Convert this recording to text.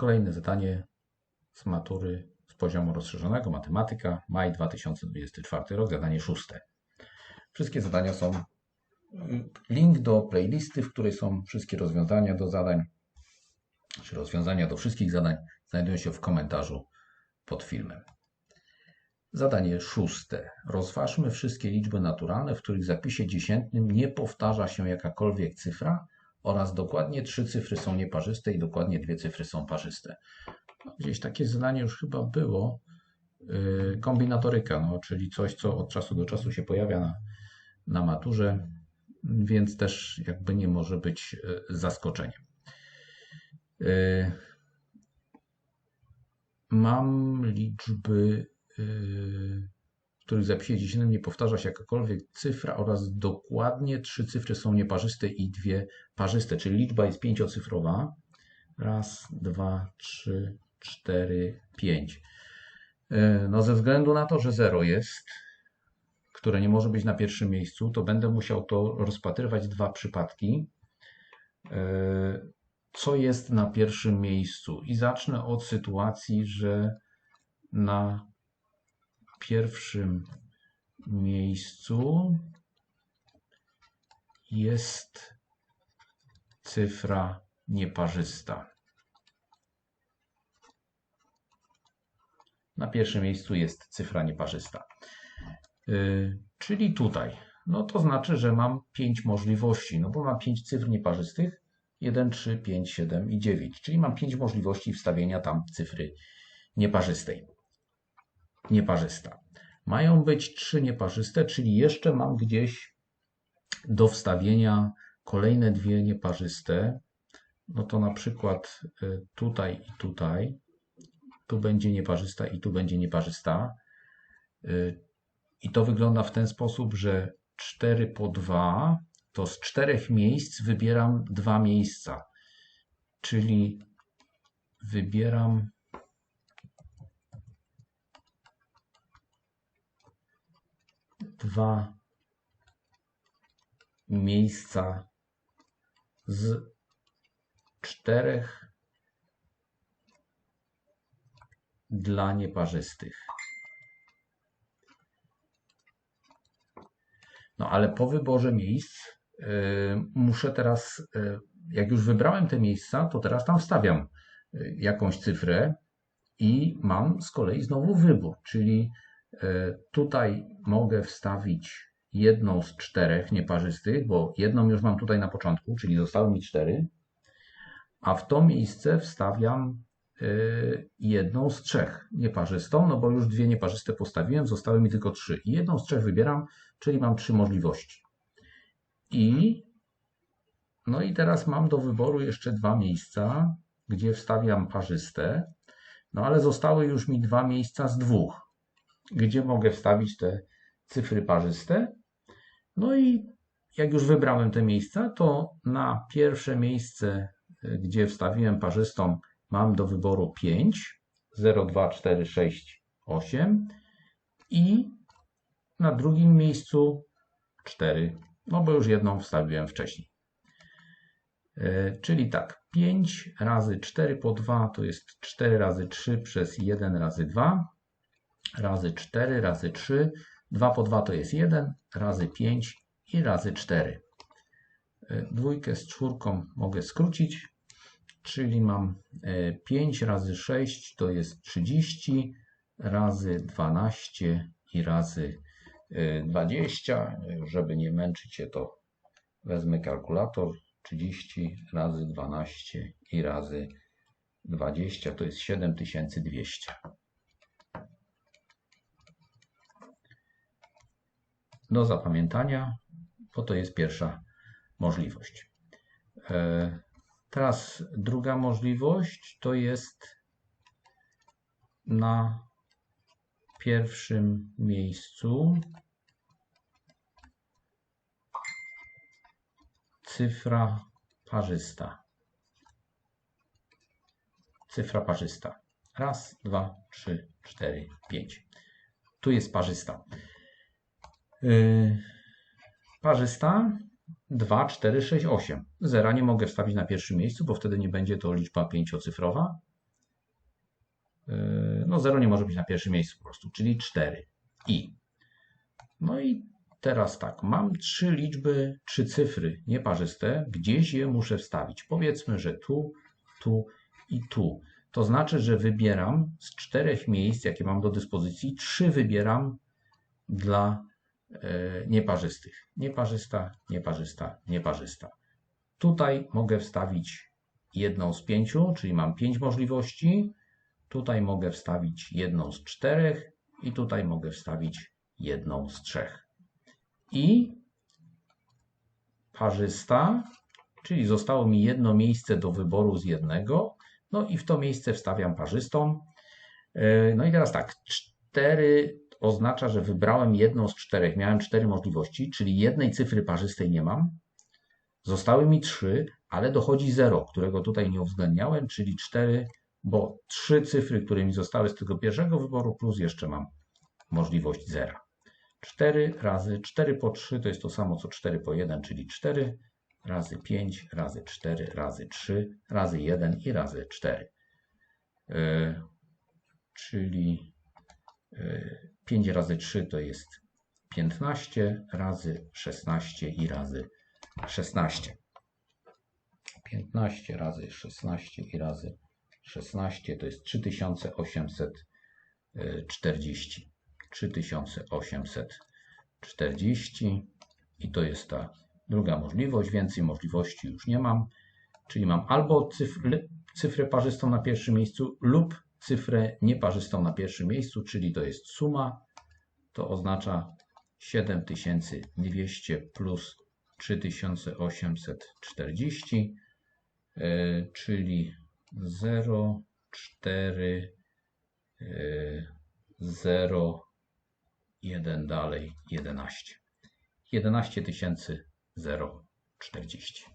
Kolejne zadanie z matury z poziomu rozszerzonego, matematyka, maj 2024 rok, zadanie szóste. Wszystkie zadania są, link do playlisty, w której są wszystkie rozwiązania do zadań, czy rozwiązania do wszystkich zadań znajdują się w komentarzu pod filmem. Zadanie szóste. Rozważmy wszystkie liczby naturalne, w których zapisie dziesiętnym nie powtarza się jakakolwiek cyfra oraz dokładnie trzy cyfry są nieparzyste i dokładnie dwie cyfry są parzyste. No, gdzieś takie zadanie już chyba było. Yy, kombinatoryka, no, czyli coś, co od czasu do czasu się pojawia na, na maturze, więc też jakby nie może być yy, zaskoczeniem. Yy, mam liczby w których zapisie dziesiętnym nie powtarza się jakakolwiek cyfra oraz dokładnie trzy cyfry są nieparzyste i dwie parzyste, czyli liczba jest pięciocyfrowa. Raz, dwa, trzy, cztery, pięć. No ze względu na to, że zero jest, które nie może być na pierwszym miejscu, to będę musiał to rozpatrywać dwa przypadki. E, co jest na pierwszym miejscu? I zacznę od sytuacji, że na pierwszym miejscu jest cyfra nieparzysta. Na pierwszym miejscu jest cyfra nieparzysta. Yy, czyli tutaj. No to znaczy, że mam 5 możliwości, no bo mam 5 cyfr nieparzystych. 1, 3, 5, 7 i 9. Czyli mam 5 możliwości wstawienia tam cyfry nieparzystej nieparzysta. Mają być trzy nieparzyste, czyli jeszcze mam gdzieś do wstawienia kolejne dwie nieparzyste. No to na przykład y, tutaj i tutaj. Tu będzie nieparzysta i tu będzie nieparzysta. Y, I to wygląda w ten sposób, że 4 po 2 to z czterech miejsc wybieram dwa miejsca. Czyli wybieram dwa miejsca z czterech dla nieparzystych. No ale po wyborze miejsc yy, muszę teraz, yy, jak już wybrałem te miejsca, to teraz tam wstawiam yy, jakąś cyfrę i mam z kolei znowu wybór, czyli tutaj mogę wstawić jedną z czterech nieparzystych, bo jedną już mam tutaj na początku, czyli zostały mi cztery, a w to miejsce wstawiam e, jedną z trzech nieparzystą, no bo już dwie nieparzyste postawiłem, zostały mi tylko trzy. I jedną z trzech wybieram, czyli mam trzy możliwości. I no i teraz mam do wyboru jeszcze dwa miejsca, gdzie wstawiam parzyste, no ale zostały już mi dwa miejsca z dwóch gdzie mogę wstawić te cyfry parzyste. No i jak już wybrałem te miejsca, to na pierwsze miejsce, gdzie wstawiłem parzystą, mam do wyboru 5, 0, 2, 4, 6, 8 i na drugim miejscu 4, no bo już jedną wstawiłem wcześniej. E, czyli tak, 5 razy 4 po 2 to jest 4 razy 3 przez 1 razy 2 razy 4 razy 3. 2 po 2 to jest 1, razy 5 i razy 4. E, dwójkę z czwórką mogę skrócić, czyli mam 5 e, razy 6 to jest 30, razy 12 i razy 20. E, Żeby nie męczyć się, to wezmę kalkulator. 30 razy 12 i razy 20 to jest 7200. do zapamiętania, bo to jest pierwsza możliwość. E, teraz druga możliwość to jest na pierwszym miejscu cyfra parzysta. Cyfra parzysta. Raz, dwa, trzy, cztery, pięć. Tu jest parzysta. Parzysta 2, 4, 6, 8. Zera nie mogę wstawić na pierwszym miejscu, bo wtedy nie będzie to liczba pięciocyfrowa. Yy, No 0 nie może być na pierwszym miejscu po prostu, czyli 4. I. No i teraz tak, mam trzy liczby, trzy cyfry nieparzyste, gdzieś je muszę wstawić. Powiedzmy, że tu, tu i tu. To znaczy, że wybieram z czterech miejsc, jakie mam do dyspozycji, trzy wybieram dla nieparzystych. Nieparzysta, nieparzysta, nieparzysta. Tutaj mogę wstawić jedną z pięciu, czyli mam pięć możliwości. Tutaj mogę wstawić jedną z czterech i tutaj mogę wstawić jedną z trzech. I parzysta, czyli zostało mi jedno miejsce do wyboru z jednego, no i w to miejsce wstawiam parzystą. E, No i teraz tak, cztery oznacza, że wybrałem jedną z czterech, miałem cztery możliwości, czyli jednej cyfry parzystej nie mam. Zostały mi trzy, ale dochodzi zero, którego tutaj nie uwzględniałem, czyli cztery, bo trzy cyfry, które mi zostały z tego pierwszego wyboru, plus jeszcze mam możliwość zera. 4 razy 4 po 3 to jest to samo co 4 po 1, czyli 4 razy 5 razy 4 razy 3 razy 1 i razy 4. Yy, czyli 5 razy 3 to jest 15 razy 16 i razy 16. 15 razy 16 i razy 16 to jest 3840. 3840 i to jest ta druga możliwość. Więcej możliwości już nie mam, czyli mam albo cyfr, cyfrę parzystą na pierwszym miejscu lub cyfrę nieparzystą na pierwszym miejscu, czyli to jest suma. To oznacza 7200 plus 3840, yy, czyli 0, 4, yy, 0, 1 dalej 11. 11 040.